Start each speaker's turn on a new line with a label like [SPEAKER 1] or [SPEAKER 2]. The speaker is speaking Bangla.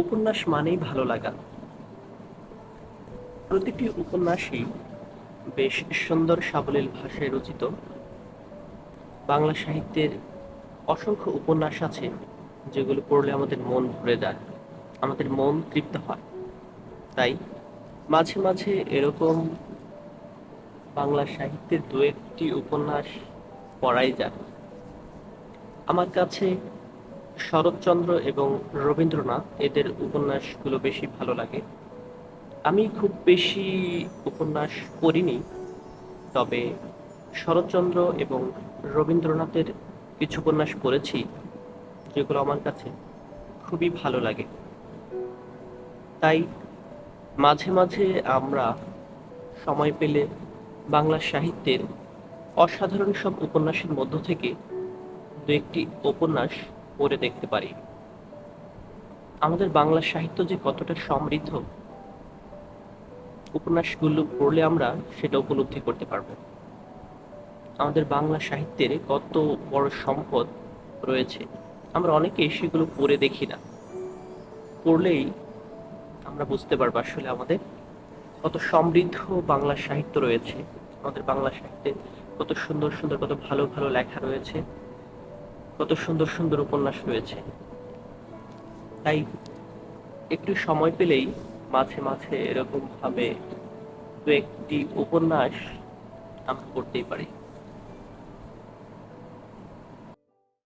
[SPEAKER 1] উপন্যাস মানেই ভালো লাগা। প্রতিটি উপন্যাসই বেশ সুন্দর সাবলীল ভাষায় রচিত। বাংলা সাহিত্যের অসংখ্য উপন্যাস আছে যেগুলো পড়লে আমাদের মন ভরে যায়, আমাদের মন তৃপ্ত হয়। তাই মাঝে মাঝে এরকম বাংলা সাহিত্যের দু একটি উপন্যাস পড়াই যায়। আমার কাছে শরৎচন্দ্র এবং রবীন্দ্রনাথ, এদের উপন্যাসগুলো বেশি ভালো লাগে। আমি খুব বেশি উপন্যাস পড়িনি, তবে শরৎচন্দ্র এবং রবীন্দ্রনাথের কিছু উপন্যাস পড়েছি, যেগুলো আমার কাছে খুবই ভালো লাগে। তাই মাঝে মাঝে আমরা সময় পেলে বাংলা সাহিত্যের অসাধারণ সব উপন্যাসের মধ্য থেকে দু একটি উপন্যাস পড়ে দেখতে পারি। আমাদের বাংলা সাহিত্য যে কতটা সমৃদ্ধ, উপন্যাসগুলো পড়লে আমরা সেটা উপলব্ধি করতে পারব। আমাদের বাংলা সাহিত্যের কত বড় সম্পদ রয়েছে। আমরা অনেকেই সেগুলো পড়ে দেখি না। পড়লেই আমরা বুঝতে পারব আসলে আমাদের কত সমৃদ্ধ বাংলা সাহিত্য রয়েছে। আমাদের বাংলা সাহিত্যে কত সুন্দর সুন্দর, কত ভালো ভালো লেখা রয়েছে। কত সুন্দর সুন্দর উপন্যাস রয়েছে। তাই একটু সময় পেলেই মাঝে মাঝে এরকম ভাবে দু একটি উপন্যাস আমরা পড়তেই পারি।